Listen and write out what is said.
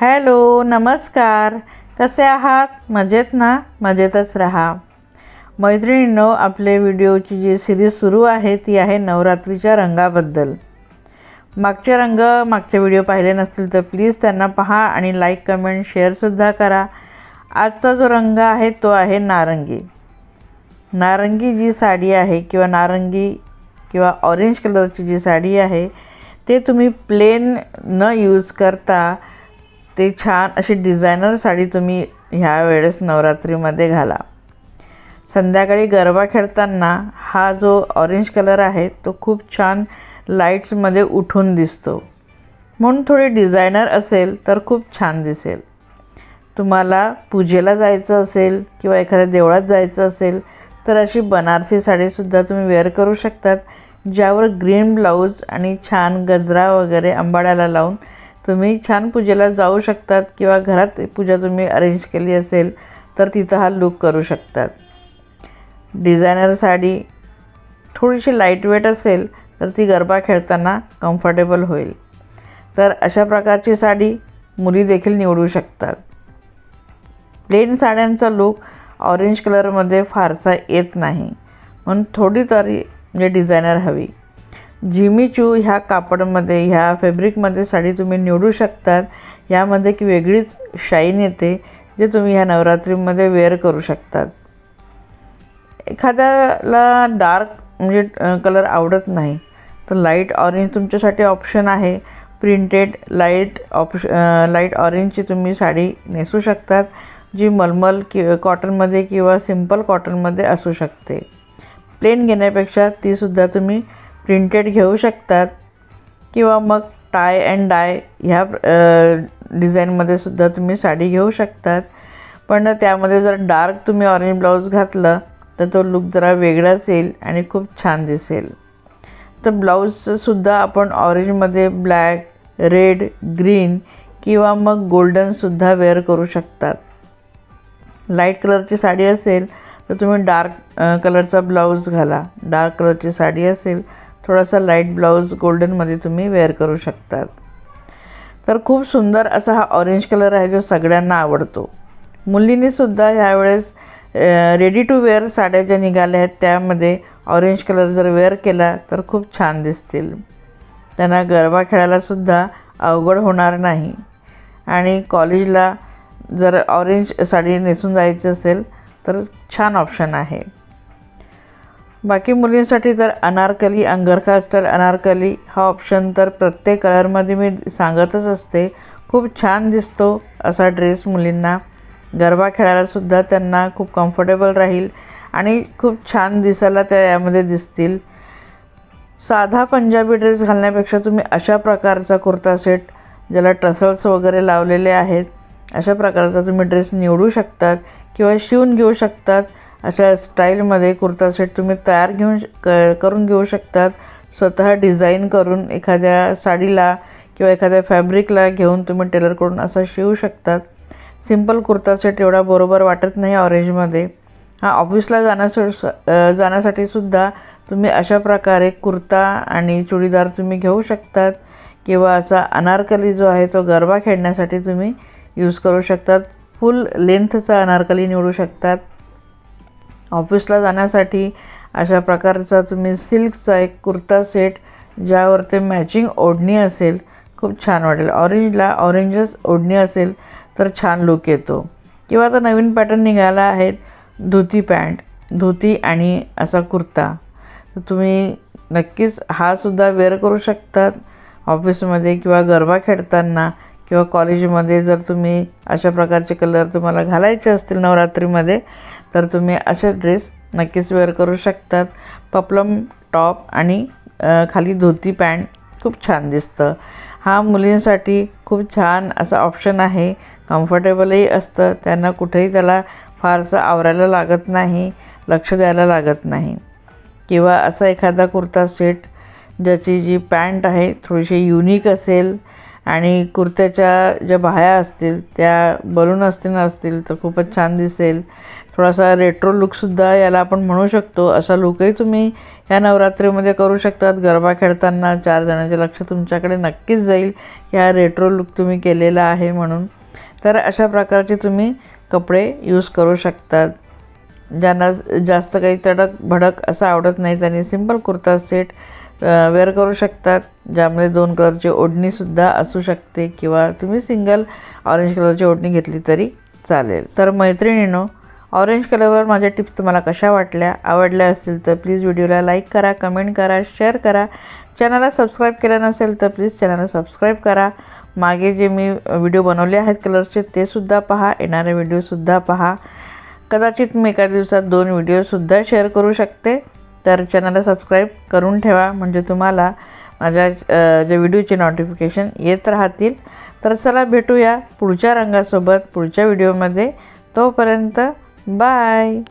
Hello नमस्कार. कसे आहात? मजेत ना? मजेतच राहा. मैत्रिणींनो आपले व्हिडिओची जी सिरीज सुरू आहे ती आहे नवरात्रीच्या रंगाबद्दल. मागचे रंग मागचे व्हिडिओ पाहिले नसतील तर प्लीज त्यांना पहा आणि लाईक कमेंट शेअरसुद्धा करा. आजचा जो रंग आहे तो आहे नारंगी. नारंगी जी साडी आहे किंवा नारंगी किंवा ऑरेंज कलरची जी साडी आहे ते तुम्ही प्लेन न यूज करता ते छान अशी डिझायनर साडी तुम्ही ह्या वेळेस नवरात्रीमध्ये घाला. संध्याकाळी गरबा खेळताना हा जो ऑरेंज कलर आहे तो खूप छान लाईट्समध्ये उठून दिसतो. म्हणून थोडी डिझायनर असेल तर खूप छान दिसेल. तुम्हाला पूजेला जायचं असेल किंवा एखाद्या देवळात जायचं असेल तर अशी बनारसी साडीसुद्धा तुम्ही वेअर करू शकतात ज्यावर ग्रीन ब्लाऊज आणि छान गजरा वगैरे अंबाड्याला लावून तुम्ही छान पूजेला जाऊ शकतात किंवा घरात पूजा तुम्ही अरेंज केली असेल तर तिथं हा लूक करू शकतात. डिझायनर साडी थोडीशी लाईटवेट असेल तर ती गरबा खेळताना कम्फर्टेबल होईल. तर अशा प्रकारची साडी मुली देखील निवडू शकतात. प्लेन साड्यांचा लूक ऑरेंज कलरमध्ये फारसा येत नाही. म्हणून थोडी तरी म्हणजे डिझायनर हवी. जिमीचू ह्या कापडमध्ये ह्या फॅब्रिकमध्ये साडी तुम्ही निवडू शकतात. यामध्ये की वेगळीच शाईन येते जे तुम्ही ह्या नवरात्रीमध्ये वेअर करू शकतात. एखाद्याला डार्क म्हणजे कलर आवडत नाही तर लाइट ऑरेंज तुमच्यासाठी ऑप्शन आहे. प्रिंटेड लाइट ऑप्श लाइट ऑरेंजची तुम्ही साडी नेसू शकतात जी मलमल कि कॉटनमध्ये किंवा सिंपल कॉटनमध्ये असू शकते. प्लेन घेण्यापेक्षा तीसुद्धा तुम्ही प्रिंटेड घेऊ शकतात. किंवा मग टाय अँड डाय ह्या डिझाईनमध्ये सुद्धा तुम्ही साडी घेऊ शकतात. पण त्यामध्ये जर डार्क तुम्ही ऑरेंज ब्लाऊज घातलं तर तो लुक जरा वेगळाच येईल आणि खूप छान दिसेल. तर ब्लाऊजसुद्धा आपण ऑरेंजमध्ये ब्लॅक रेड ग्रीन किंवा मग गोल्डनसुद्धा वेअर करू शकतात. लाइट कलरची साडी असेल तर तुम्ही डार्क कलरचा ब्लाऊज घाला. डार्क कलरची साडी असेल थोडासा लाइट ब्लाऊज गोल्डनमध्ये तुम्ही वेअर करू शकतात. तर खूप सुंदर असा हा ऑरेंज कलर आहे जो सगळ्यांना आवडतो. मुलींनीसुद्धा ह्यावेळेस रेडी टू वेअर साड्या ज्या निघाल्या आहेत त्यामध्ये ऑरेंज कलर जर वेअर केला तर खूप छान दिसतील. त्यांना गरबा खेळायलासुद्धा अवघड होणार नाही. आणि कॉलेजला जर ऑरेंज साडी नेसून जायचं असेल तर छान ऑप्शन आहे. बाकी मुलींसाठी तर अनारकली अंगरखा स्टाईल अनारकली हा ऑप्शन तर प्रत्येक कलरमध्ये मी सांगतच असते. खूप छान दिसतो असा ड्रेस मुलींना. गरबा खेळायलासुद्धा त्यांना खूप कम्फर्टेबल राहील आणि खूप छान दिसायला त्या यामध्ये दिसतील. साधा पंजाबी ड्रेस घालण्यापेक्षा तुम्ही अशा प्रकारचा कुर्ता सेट ज्याला टसल्स वगैरे लावलेले आहेत अशा प्रकारचा तुम्ही ड्रेस निवडू शकतात किंवा शिवून घेऊ शकतात. अशा स्टाईलमध्ये कुर्ता सेट तुम्ही तयार घेऊन क करून घेऊ शकतात. स्वतः डिझाईन करून एखाद्या साडीला किंवा एखाद्या फॅब्रिकला घेऊन तुम्ही टेलरकडून असा शिवू शकतात. सिंपल कुर्ता सेट एवढा बरोबर वाटत नाही ऑरेंजमध्ये हा ऑफिसला जाण्यास जाण्यासाठी सुद्धा तुम्ही अशा प्रकारे कुर्ता आणि चुडीदार तुम्ही घेऊ शकतात. किंवा असा अनारकली जो आहे तो गरबा खेळण्यासाठी तुम्ही यूज करू शकतात. फुल लेंथचा अनारकली निवडू शकतात. ऑफिसला जाण्यासाठी अशा प्रकारचा तुम्ही सिल्कचा एक कुर्ता सेट ज्यावर ते मॅचिंग ओढणी असेल खूप छान वाटेल. ऑरेंजला ऑरेंजच ओढणी असेल तर छान लुक येतो. किंवा आता नवीन पॅटर्न निघाला आहेत धोती पॅन्ट. धोती आणि असा कुर्ता. तर तुम्ही नक्कीच हा सुद्धा वेअर करू शकतात ऑफिसमध्ये किंवा गरबा खेळताना किंवा कॉलेजमध्ये जर तुम्ही अशा प्रकारचे कलर तुम्हाला घालायचे असतील नवरात्रीमध्ये तर तुम्ही असे ड्रेस नक्कीच वेअर करू शकतात. पपलम टॉप आणि खाली धोती पॅन्ट खूप छान दिसतं. हा मुलींसाठी खूप छान असा ऑप्शन आहे. कम्फर्टेबलही असतं. त्यांना कुठेही त्याला फारसं आवरायला लागत नाही लक्ष द्यायला लागत नाही. किंवा असा एखादा कुर्ता सेट ज्याची जी पॅन्ट आहे थोडीशी युनिक असेल आणि कुर्त्याच्या ज्या बाह्या असतील त्या बलून असतील असतील तर खूपच छान दिसेल. थोडासा रेट्रो लुकसुद्धा याला आपण म्हणू शकतो. असा लुकही तुम्ही ह्या नवरात्रीमध्ये करू शकतात. गरबा खेळताना चार जणांचे लक्ष तुमच्याकडे नक्कीच जाईल. ह्या रेट्रो लुक तुम्ही केलेला आहे म्हणून. तर अशा प्रकारचे तुम्ही कपडे यूज करू शकतात. ज्यांना जास्त काही तडक भडक असं आवडत नाही त्यांनी सिंपल कुर्ता सेट वेअर करू शकतात. ज्यामध्ये दोन कलरची ओढणीसुद्धा असू शकते किंवा तुम्ही सिंगल ऑरेंज कलरची ओढणी घेतली तरी चालेल. तर मैत्रिणीनो ऑरेंज कलरवर माझ्या टिप्स तुम्हाला कशा वाटल्या आवडल्या असतील तर प्लीज व्हिडिओला लाईक करा कमेंट करा शेअर करा. चॅनलला सबस्क्राईब केलं नसेल तर प्लीज चॅनलला सबस्क्राईब करा. मागे जे मी व्हिडिओ बनवले आहेत कलरचे ते सुद्धा पहा येणारे व्हिडिओसुद्धा पहा. कदाचित मी एका दिवसात दोन व्हिडिओसुद्धा शेअर करू शकते. तर चॅनलला सबस्क्राईब करून ठेवा म्हणजे तुम्हाला माझ्या जे व्हिडिओचे नोटिफिकेशन येत राहतील. तर चला भेटूया पुढच्या रंगासोबत पुढच्या व्हिडिओमध्ये. तोपर्यंत Bye.